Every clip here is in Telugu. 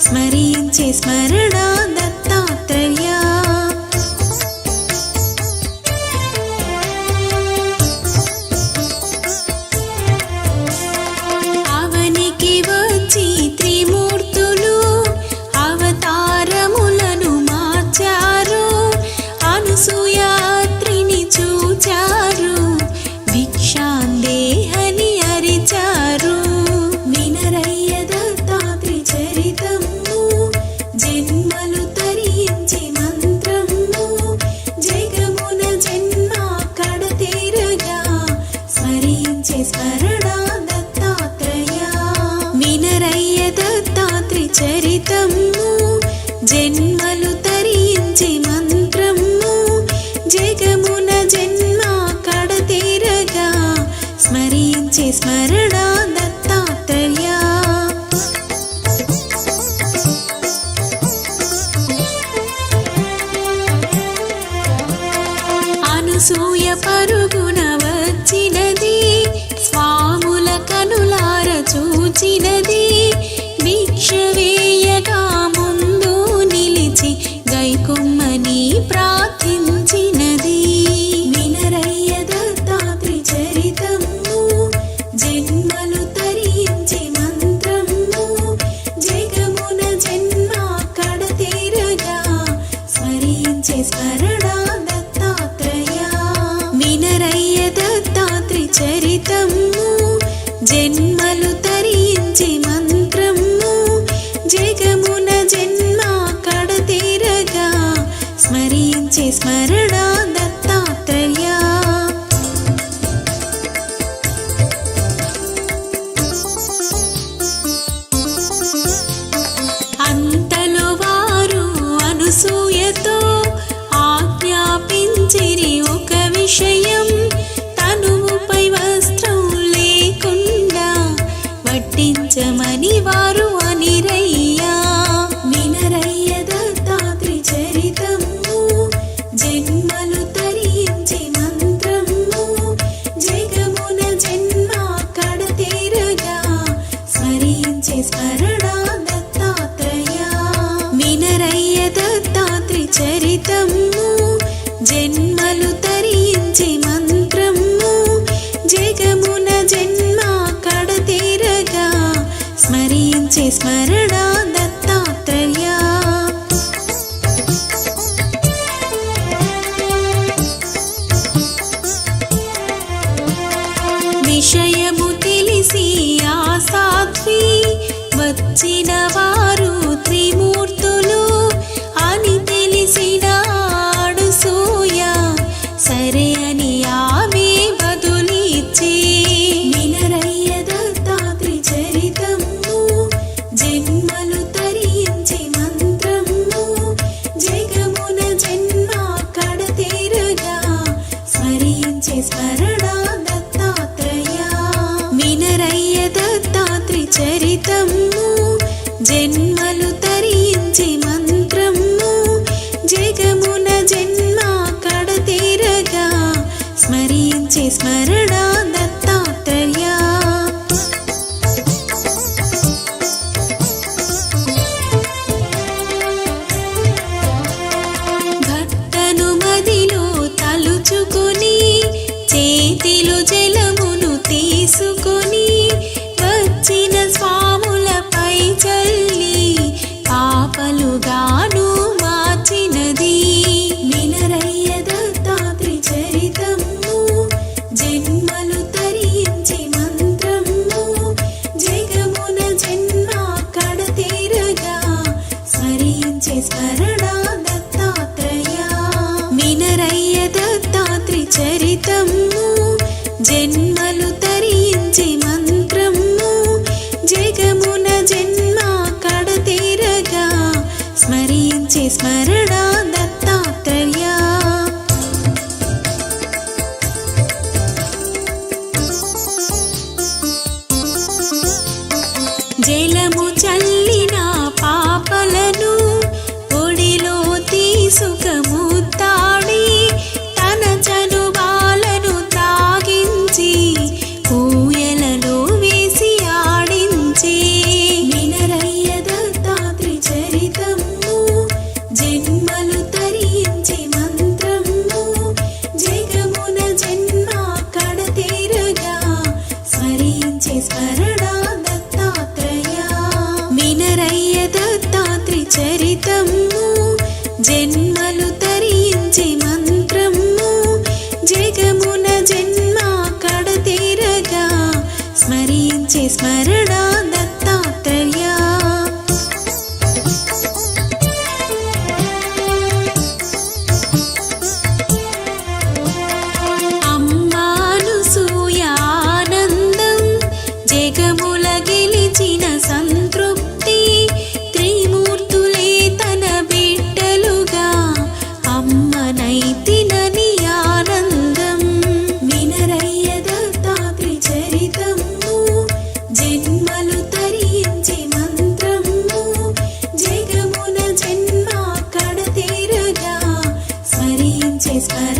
స్మరించే స్మరణ. ஸ்மரணா జన్మలు తరించి మంత్రము. జగమున జన్మ కడతీరగా స్మరించే స్మరణ దత్తాత్రేయ విషయము తెలిసి ఆ సాధ్వి వచ్చినవా? ജന്മ స్మరించి స్మరించి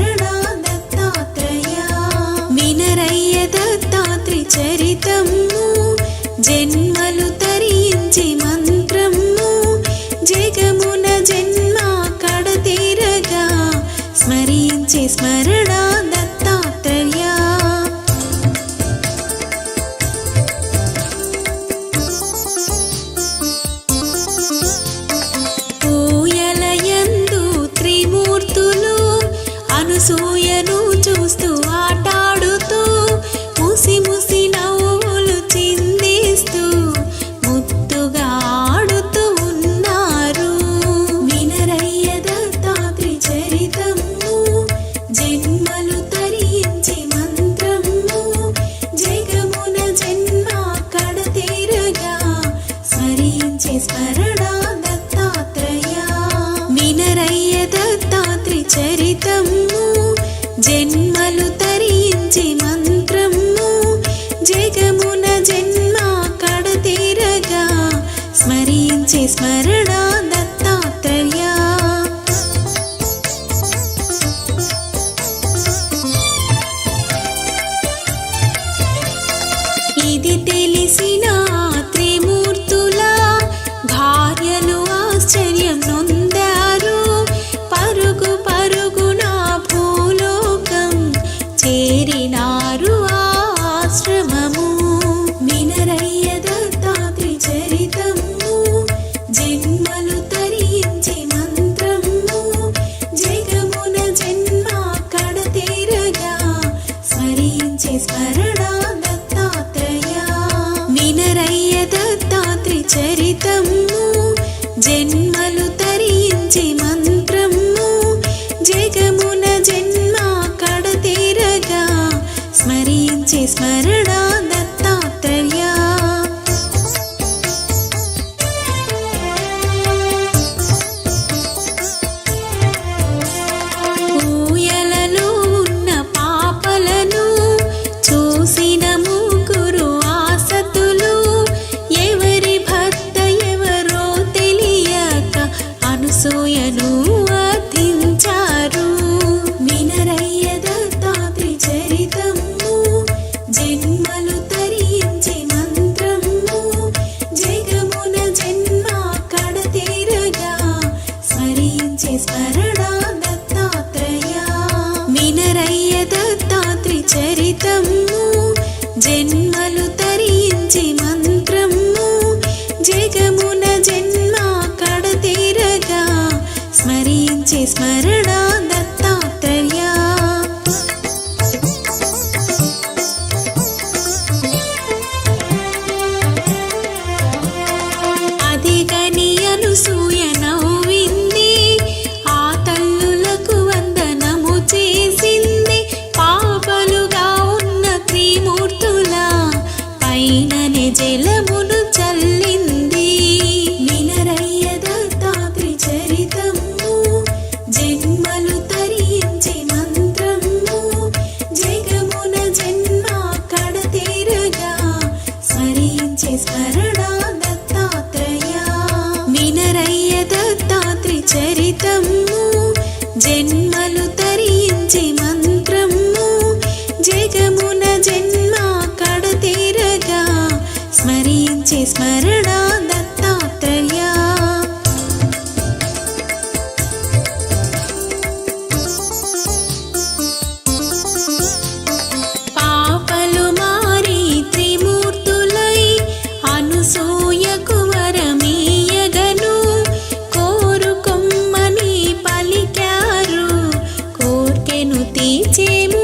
నేను తీచేము.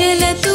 que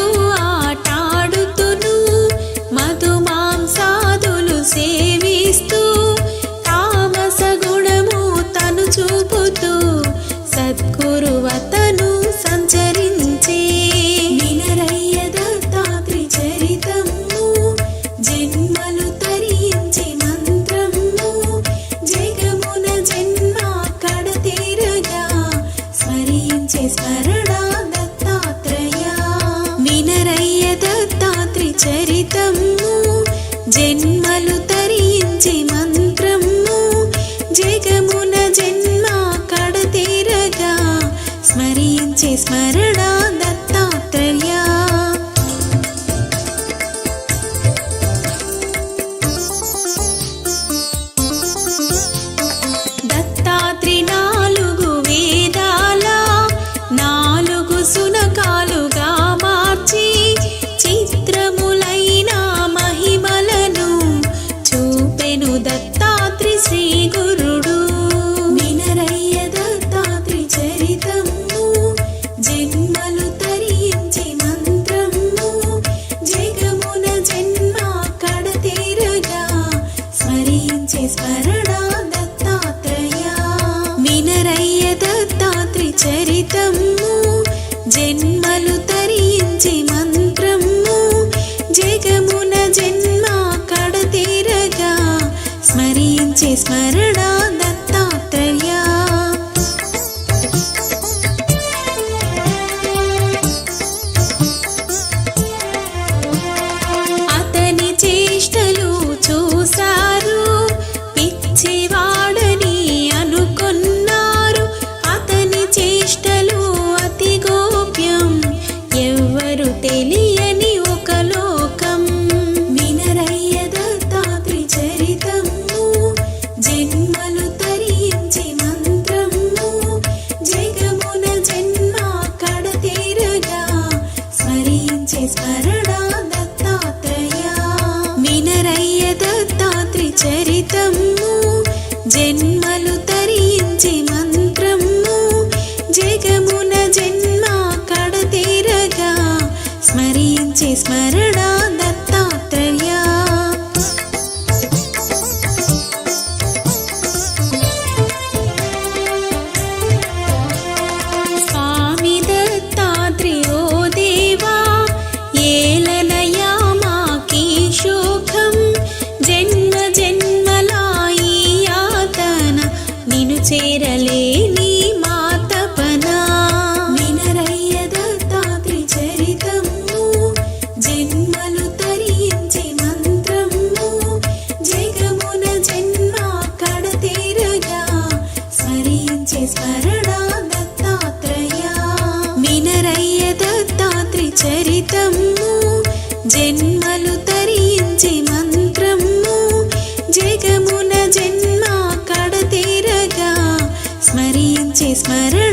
చేస్మర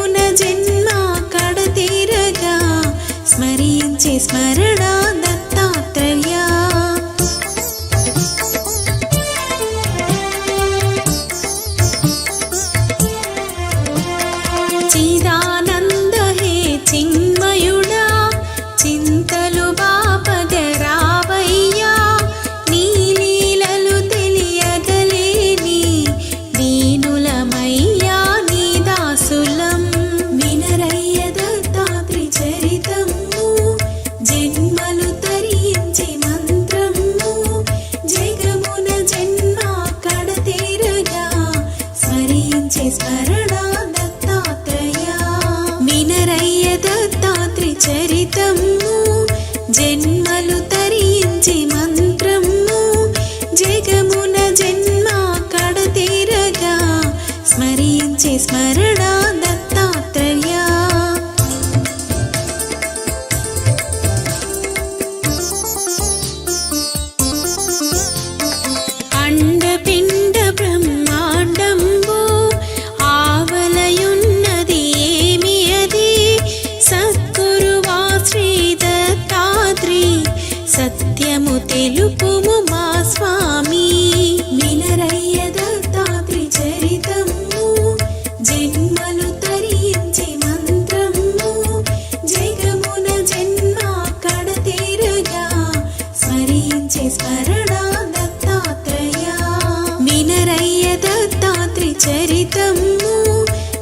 పునర్జన్మ కడతీరగా స్మరించే స్మరణా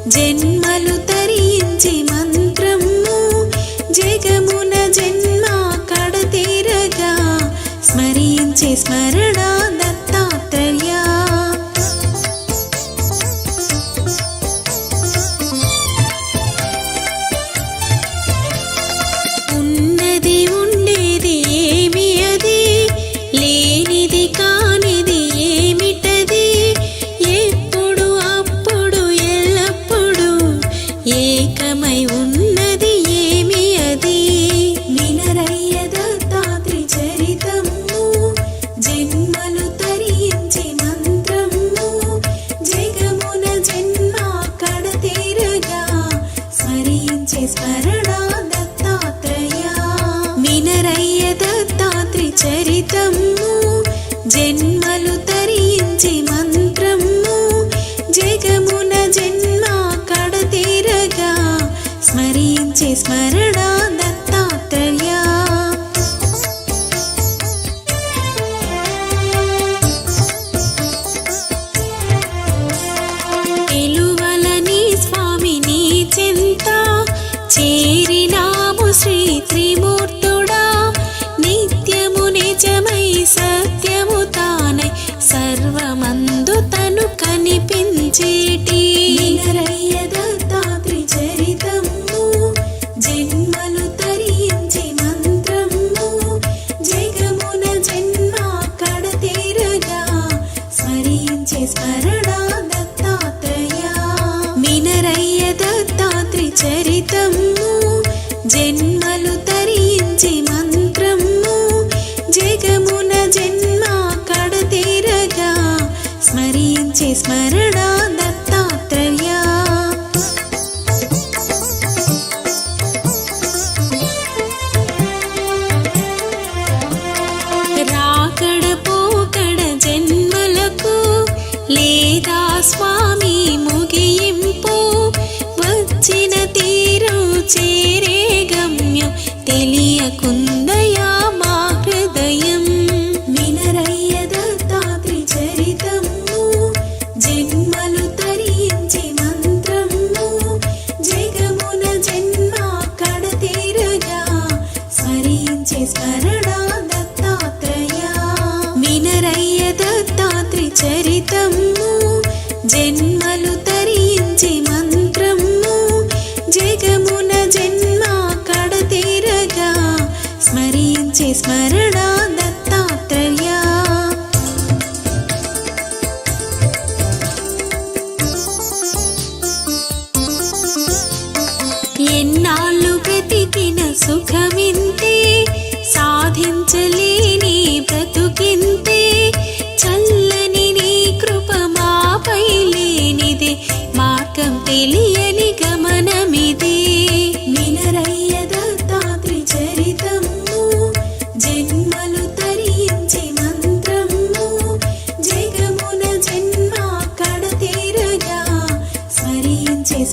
జన్మలు తరించి మంత్రము. జగమున జన్మ కడతీరగా స్మరించే స్మరణ చరితము జన్మలు తరించి మంత్రము జగమున జన్మ కడతీరగా స్మరించే స్మరణ is